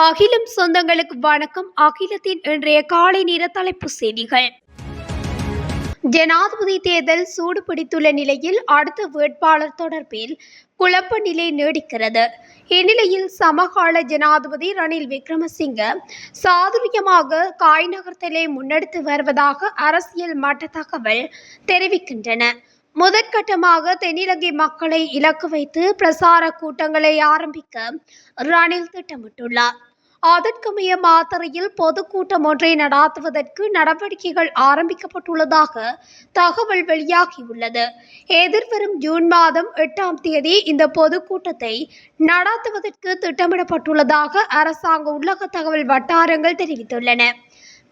அகிலம் சொந்தங்களுக்கு வணக்கம். அகிலத்தின் இன்றைய காலை நேர தலைப்பு செய்திகள். ஜனாதிபதி தேர்தல் சூடு பிடித்துள்ள நிலையில் அடுத்த வேட்பாளர் தொடர்பில் குழப்ப நிலை நீடிக்கிறது. இந்நிலையில் சமகால ஜனாதிபதி ரணில் விக்ரமசிங்க சாதுரியமாக காய் நகர்த்தலை முன்னெடுத்து வருவதாக அரசியல் மட்ட தகவல் தெரிவிக்கின்றன. முதற்கட்டமாக தென்னிலங்கை மக்களை இலக்கு வைத்து பிரசார கூட்டங்களை ஆரம்பிக்க ரணில் திட்டமிட்டுள்ளார். அதற்கமைய மாத்தறையில் பொதுக்கூட்டம் ஒன்றை நடாத்துவதற்கு நடவடிக்கைகள் ஆரம்பிக்கப்பட்டுள்ளதாக தகவல் வெளியாகியுள்ளது. எதிர்வரும் ஜூன் மாதம் எட்டாம் தேதி இந்த பொதுக்கூட்டத்தை நடாத்துவதற்கு திட்டமிடப்பட்டுள்ளதாக அரசாங்க உள்ளக தகவல் வட்டாரங்கள் தெரிவித்துள்ளன.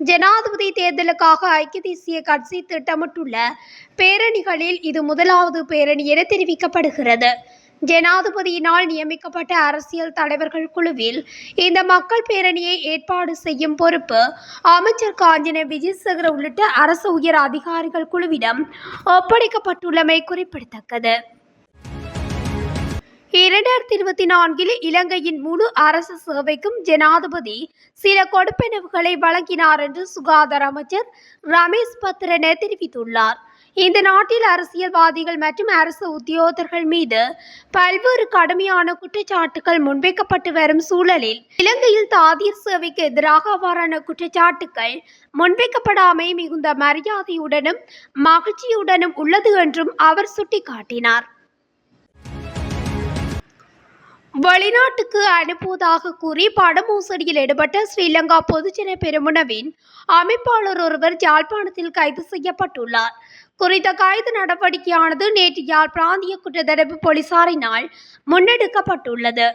ஜனாதிபதி தேர்தலுக்காக ஐக்கிய தேசிய கட்சி திட்டமிட்டுள்ள பேரணிகளில் இது முதலாவது பேரணி என தெரிவிக்கப்படுகிறது. ஜனாதிபதியினால் நியமிக்கப்பட்ட அரசியல் தலைவர்கள் குழுவில் இந்த மக்கள் பேரணியை ஏற்பாடு செய்யும் பொறுப்பு அமைச்சர் காஞ்சன விஜயசேகர உள்ளிட்ட அரசு உயர் அதிகாரிகள் குழுவிடம் ஒப்படைக்கப்பட்டுள்ளமை குறிப்பிடத்தக்கது. இரண்டாயிரத்தி இருபத்தி நான்கில் இலங்கையின் முழு அரசு சேவைக்கும் ஜனாதிபதி சில கொடுப்பனவுகளை வழங்கினார் என்று சுகாதார அமைச்சர் ரமேஷ் பத்ரன தெரிவித்துள்ளார். இந்த நாட்டில் அரசியல்வாதிகள் மற்றும் அரசு உத்தியோகர்கள் மீது பல்வேறு கடுமையான குற்றச்சாட்டுகள் முன்வைக்கப்பட்டு வரும் சூழலில் இலங்கையில் தாதியர் சேவைக்கு எதிராக அவ்வாறான குற்றச்சாட்டுகள் முன்வைக்கப்படாமை மிகுந்த மரியாதையுடனும் மகிழ்ச்சியுடனும் உள்ளது என்றும் அவர் சுட்டிக்காட்டினார். வெளிநாட்டுக்கு அனுப்புவதாக கூறி பண மோசடியில் ஈடுபட்ட ஸ்ரீலங்கா பொதுஜன பெருமுனவின் அமைப்பாளர் ஒருவர் யாழ்ப்பாணத்தில் கைது செய்யப்பட்டுள்ளார். குறித்த கைது நடவடிக்கையானது நேற்று யாழ் பிராந்திய குற்றத்தடுப்பு போலீசாரினால் முன்னெடுக்கப்பட்டுள்ளது.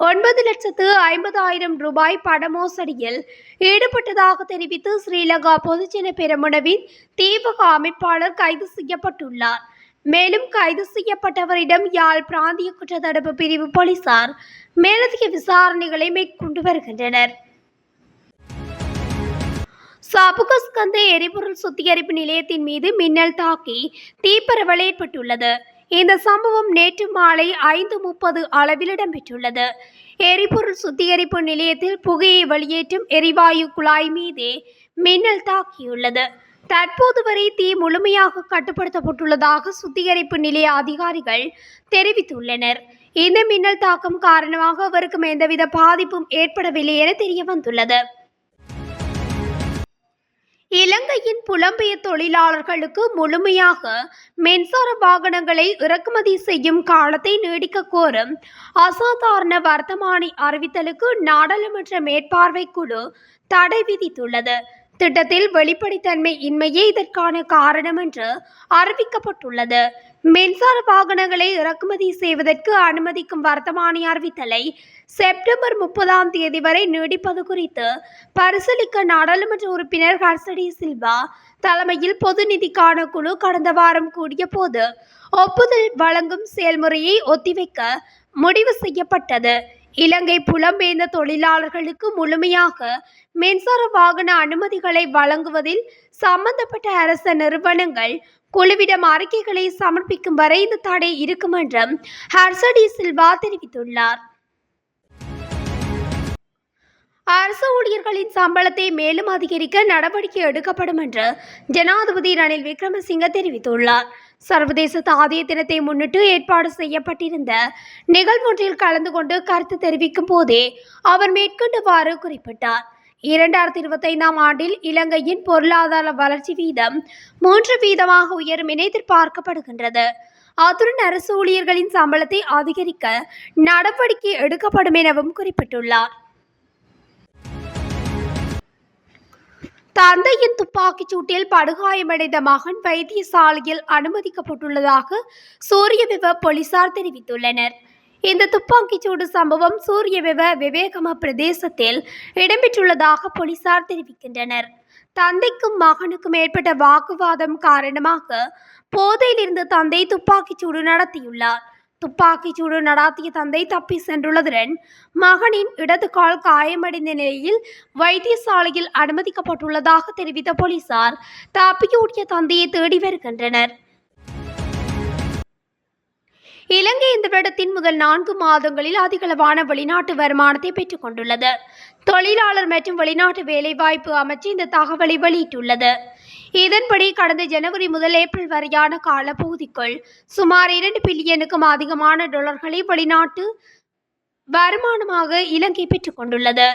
ஒன்பது லட்சத்து ஐம்பதாயிரம் ரூபாய் பண மோசடியில் ஈடுபட்டதாக தெரிவித்து ஸ்ரீலங்கா பொதுஜன பெருமுனவின் தீபக அமைப்பாளர் கைது செய்யப்பட்டுள்ளார். மேலும் கைது செய்யப்பட்டவரிடம் யாழ் பிராந்திய குற்றத்தடுப்பு பிரிவு போலீசார் மேலதிக விசாரணைகளை மேற்கொண்டு வருகின்றனர். சாபுகஸ்கந்த எரிபொருள் சுத்திகரிப்பு நிலையத்தின் மீது மின்னல் தாக்கி தீப்பரவல் ஏற்பட்டுள்ளது. இந்த சம்பவம் நேற்று மாலை ஐந்து முப்பது அளவில் இடம்பெற்றுள்ளது. எரிபொருள் சுத்திகரிப்பு நிலையத்தில் புகையை வெளியேற்றும் எரிவாயு குழாய் மீதே மின்னல் தாக்கியுள்ளது. தற்போது வரை தீ முழுமையாக கட்டுப்படுத்தப்பட்டுள்ளதாக சுத்திகரிப்பு நிலைய அதிகாரிகள் தெரிவித்துள்ளனர். இந்த மின்னல் தாக்கம் காரணமாக அவருக்கும் எந்தவித பாதிப்பும் ஏற்படவில்லை என தெரிய வந்துள்ளது இலங்கையின் புலம்பெயர் தொழிலாளர்களுக்கு முழுமையாக மின்சார வாகனங்களை இறக்குமதி செய்யும் காலத்தை நீடிக்க கோரும் அசாதாரண வர்த்தமானி அறிவித்தலுக்கு நாடாளுமன்ற மேற்பார்வை குழு தடை விதித்துள்ளது. திட்டத்தில் வெளிப்படைத்தன்மை இன்மையே இதற்கான காரணம் என்று அறிவிக்கப்பட்டுள்ளது. மின்சார வாகனங்களை இறக்குமதி செய்வதற்கு அனுமதிக்கும் வர்த்தமானி அறிவித்தலை செப்டம்பர் முப்பதாம் தேதி வரை நீடிப்பது குறித்து பரிசீலிக்க நாடாளுமன்ற உறுப்பினர் ஹர்சடி சில்வா தலைமையில் பொது நிதிக்கான குழு கடந்த வாரம் கூடிய போது ஒப்புதல் வழங்கும் செயல்முறையை ஒத்திவைக்க முடிவு செய்யப்பட்டது. இலங்கை புலம்பெயர்ந்த தொழிலாளர்களுக்கு முழுமையாக மின்சார வாகன அனுமதிகளை வழங்குவதில் சம்பந்தப்பட்ட அரச நிறுவனங்கள் குழுவிடம் அறிக்கைகளை சமர்ப்பிக்கும் வரை இந்த தடை இருக்கும் என்றும் ஹர்சடி சில்வா தெரிவித்துள்ளார். அரசு ஊழியர்களின் சம்பளத்தை மேலும் அதிகரிக்க நடவடிக்கை எடுக்கப்படும் என்று ஜனாதிபதி ரணில் விக்ரமசிங்க தெரிவித்துள்ளார். சர்வதேச தாதிய தினத்தை முன்னிட்டு ஏற்பாடு செய்யப்பட்டிருந்த நிகழ்வொன்றில் கலந்து கொண்டு கருத்து தெரிவிக்கும் போதே அவர் மேற்கொண்டவாறு குறிப்பிட்டார். இரண்டாயிரத்தி இருபத்தைந்தாம் ஆண்டில் இலங்கையின் பொருளாதார வளர்ச்சி வீதம் மூன்று வீதமாக உயரும் என எதிர்பார்க்கப்படுகின்றது. அத்துடன் அரசு ஊழியர்களின் சம்பளத்தை அதிகரிக்க நடவடிக்கை எடுக்கப்படும் எனவும் குறிப்பிட்டுள்ளார். தந்தையின் துப்பாக்கிச் சூட்டில் படுகாயமடைந்த மகன் வைத்தியசாலையில் அனுமதிக்கப்பட்டுள்ளதாக சூரியவிவ போலீசார் தெரிவித்துள்ளனர். இந்த துப்பாக்கிச்சூடு சம்பவம் சூரியவிவ விவேகம பிரதேசத்தில் இடம்பெற்றுள்ளதாக போலீசார் தெரிவிக்கின்றனர். தந்தைக்கும் மகனுக்கும் ஏற்பட்ட வாக்குவாதம் காரணமாக போதையிலிருந்து தந்தை துப்பாக்கிச்சூடு நடத்தியுள்ளார். துப்பாக்கிச்சூடு நடாத்திய தந்தை தப்பி சென்றுள்ளதுடன் மகனின் இடது கால் காயமடைந்த நிலையில் வைத்தியசாலையில் அனுமதிக்கப்பட்டுள்ளதாக தெரிவித்த போலீசார் தப்பியோடிய தந்தையை தேடி வருகின்றனர். இலங்கை இந்த வருடத்தின் முதல் நான்கு மாதங்களில் அதிகளவான வெளிநாட்டு வருமானத்தை பெற்றுக் கொண்டுள்ளது. தொழிலாளர் மற்றும் வெளிநாட்டு வேலைவாய்ப்பு அமைச்சு இந்த தகவலை வெளியிட்டுள்ளது. இதன்படி கடந்த ஜனவரி முதல் ஏப்ரல் வரையான காலப்பகுதிக்குள் சுமார் இரண்டு பில்லியனுக்கும் அதிகமான டாலர்களை வெளிநாட்டு வருமானமாக இலங்கை பெற்றுக் கொண்டுள்ளது.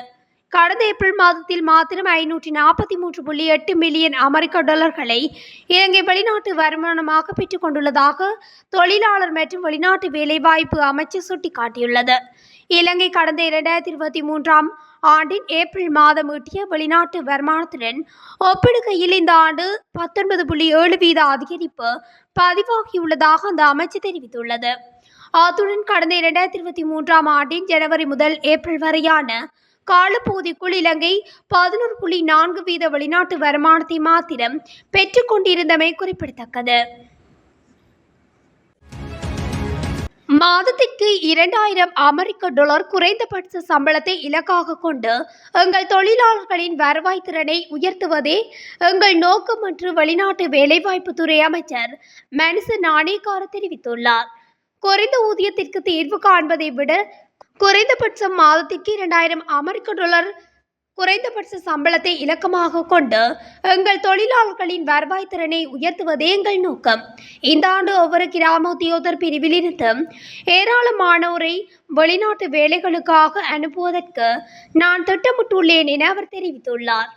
கடந்த ஏப்ரல் மாதத்தில் மாத்திரம் ஐநூற்றி நாற்பத்தி மூன்று புள்ளி எட்டு மில்லியன் அமெரிக்க டாலர்களை இலங்கை வெளிநாட்டு வருமானமாக பெற்றுக் கொண்டுள்ளதாக தொழிலாளர் மற்றும் வெளிநாட்டு வேலைவாய்ப்பு அமைச்சு சுட்டிக்காட்டியுள்ளது. இலங்கை கடந்த இரண்டாயிரத்தி இருபத்தி மூன்றாம் ஆண்டின் ஏப்ரல் மாதம் ஈட்டிய வெளிநாட்டு வருமானத்துடன் ஒப்பிடுகையில் இந்த ஆண்டு பத்தொன்பது புள்ளி ஏழு வீத அதிகரிப்பு பதிவாகியுள்ளதாக அந்த அமைச்சு தெரிவித்துள்ளது. அத்துடன் கடந்த இரண்டாயிரத்தி இருபத்தி மூன்றாம் ஆண்டின் ஜனவரி முதல் ஏப்ரல் வரையான காலப்பகுதிக்குள் இலங்கை பதினோரு புள்ளி நான்கு வீத வெளிநாட்டு வருமானத்தை மாத்திரம் பெற்றுக்கொண்டிருந்தமை குறிப்பிடத்தக்கது. மாதத்திற்கு இரண்டாயிரம் அமெரிக்க டாலர் குறைந்தபட்ச சம்பளத்தை இலக்காக கொண்டு எங்கள் தொழிலாளர்களின் வருவாய் திறனை உயர்த்துவதே எங்கள் நோக்கம் என்று வெளிநாட்டு வேலைவாய்ப்புத்துறை அமைச்சர் மனுச நாணேகார தெரிவித்துள்ளார். குறைந்த ஊதியத்திற்கு தீர்வு காண்பதை விட குறைந்தபட்சம் மாதத்திற்கு இரண்டாயிரம் அமெரிக்க டாலர் குறைந்தபட்ச சம்பளத்தை இலக்கமாக கொண்டு எங்கள் தொழிலாளர்களின் வருவாய் திறனை உயர்த்துவதே எங்கள் நோக்கம். இந்த ஆண்டு ஒவ்வொரு கிராமத்தியோதர் பிரிவிலிருந்து ஏராளமானோரை வெளிநாட்டு வேலைகளுக்காக அனுப்புவதற்கு நான் திட்டமிட்டுள்ளேன் என அவர் தெரிவித்துள்ளார்.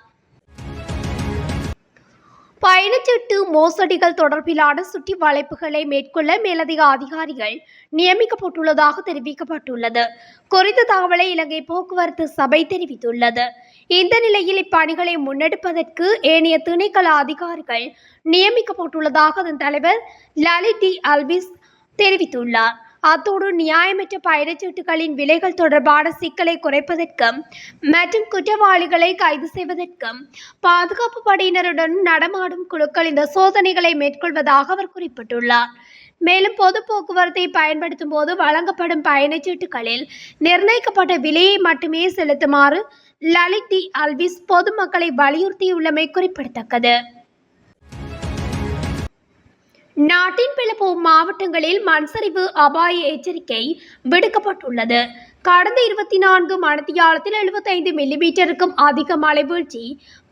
பயணச்சீட்டு மோசடிகள் தொடர்பிலான சுற்றி வளைப்புகளை மேற்கொள்ள மேலதிக அதிகாரிகள் நியமிக்கப்பட்டுள்ளதாக தெரிவிக்கப்பட்டுள்ளது. குறித்த தகவலை இலங்கை போக்குவரத்து சபை தெரிவித்துள்ளது. இந்த நிலையில் இப்பணிகளை முன்னெடுப்பதற்கு ஏனைய திணைக்கள அதிகாரிகள் நியமிக்கப்பட்டுள்ளதாக அதன் தலைவர் லலித் டி. அல்விஸ் தெரிவித்துள்ளார். அத்தோடு நியாயமற்ற பயணச்சீட்டுகளின் விலைகள் தொடர்பான சிக்கலை குறைப்பதற்கும் மற்றும் குற்றவாளிகளை கைது செய்வதற்கும் பாதுகாப்பு படையினருடன் நடமாடும் குழுக்கள் இந்த சோதனைகளை மேற்கொள்வதாக அவர் குறிப்பிட்டுள்ளார். மேலும் பொது போக்குவரத்தை பயன்படுத்தும் போது வழங்கப்படும் பயணச்சீட்டுகளில் நிர்ணயிக்கப்பட்ட விலையை மட்டுமே செலுத்துமாறு லலித் டி அல்விஸ் பொதுமக்களை வலியுறுத்தியுள்ளமை குறிப்பிடத்தக்கது. நாட்டின் பல மாவட்டங்களில் மண்சரிவு அபாய எச்சரிக்கை விடுக்கப்பட்டுள்ளது. கடந்த இருபத்தி நான்கு மணித்தியாலத்தில் எழுபத்தைந்து மில்லிமீட்டருக்கும் அதிக மழை வீழ்ச்சி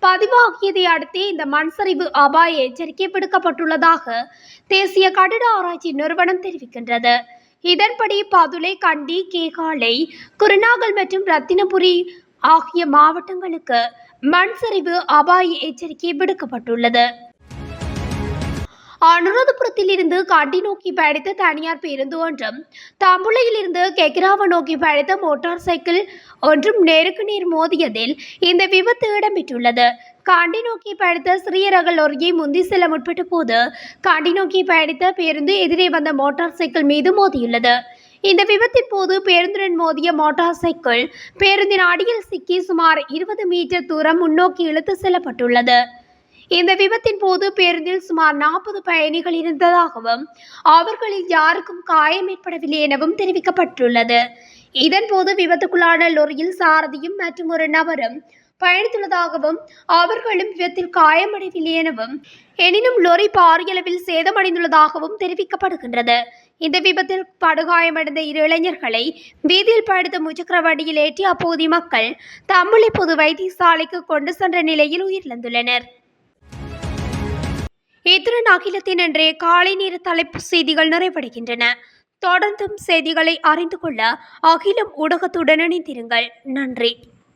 பதிவாகியதை அடுத்தே இந்த மண்சரிவு அபாய எச்சரிக்கை விடுக்கப்பட்டுள்ளதாக தேசிய கட்டிட ஆராய்ச்சி நிறுவனம் தெரிவிக்கின்றது. இதன்படி பதுளை கண்டி கேகாலை குருநாகல் மற்றும் ரத்தினபுரி ஆகிய மாவட்டங்களுக்கு மண் சரிவு அபாய எச்சரிக்கை விடுக்கப்பட்டுள்ளது. அனுராதபுரத்தில் இருந்து காண்டி நோக்கி பயணித்த தனியார் பேருந்து ஒன்றும் தம்புளையில் இருந்து கெக்ராவ நோக்கி பயணித்த மோட்டார் சைக்கிள் ஒன்றும் நேருக்கு நேர் மோதியதில் இந்த விபத்து இடம்பெற்றுள்ளது. காண்டி நோக்கி பயணித்த சிறியரகல் லொரியை முந்தி செல்ல முற்பட்ட போது காண்டி நோக்கி பயணித்த பேருந்து எதிரே வந்த மோட்டார் சைக்கிள் மீது மோதியுள்ளது. இந்த விபத்தின் போது பேருந்துடன் மோதிய மோட்டார் சைக்கிள் பேருந்தின் அடியில் சிக்கி சுமார் இருபது மீட்டர் தூரம் முன்னோக்கி இழுத்து செல்லப்பட்டுள்ளது. இந்த விபத்தின் போது பேருந்தில் சுமார் நாற்பது பயணிகள் இருந்ததாகவும் அவர்களில் யாருக்கும் காயம் ஏற்படவில்லை எனவும் தெரிவிக்கப்பட்டுள்ளது. இதன்போது விபத்துக்குள்ளான லொரியில் சாரதியும் மற்றும் ஒரு நபரும் பயணித்துள்ளதாகவும் அவர்களும் விபத்தில் காயமடையவில்லை எனவும் எனினும் லொரி பாரியளவில் சேதமடைந்துள்ளதாகவும் தெரிவிக்கப்படுகின்றது. இந்த விபத்தில் படுகாயமடைந்த இரு இளைஞர்களை வீதியில் படுத்த முச்சக்கர வண்டியில் ஏற்றி அப்போதைய மக்கள் தம்புளி பொது வைத்தியசாலைக்கு கொண்டு சென்ற நிலையில் உயிரிழந்துள்ளனர். இத்துடன் அகிலத்தின் இன்றைய காலை நேர தலைப்பு செய்திகள் நிறைவடைகின்றன. தொடர்ந்தும் செய்திகளை அறிந்து கொள்ள அகிலம் ஊடகத்துடன் இணைந்திருங்கள். நன்றி.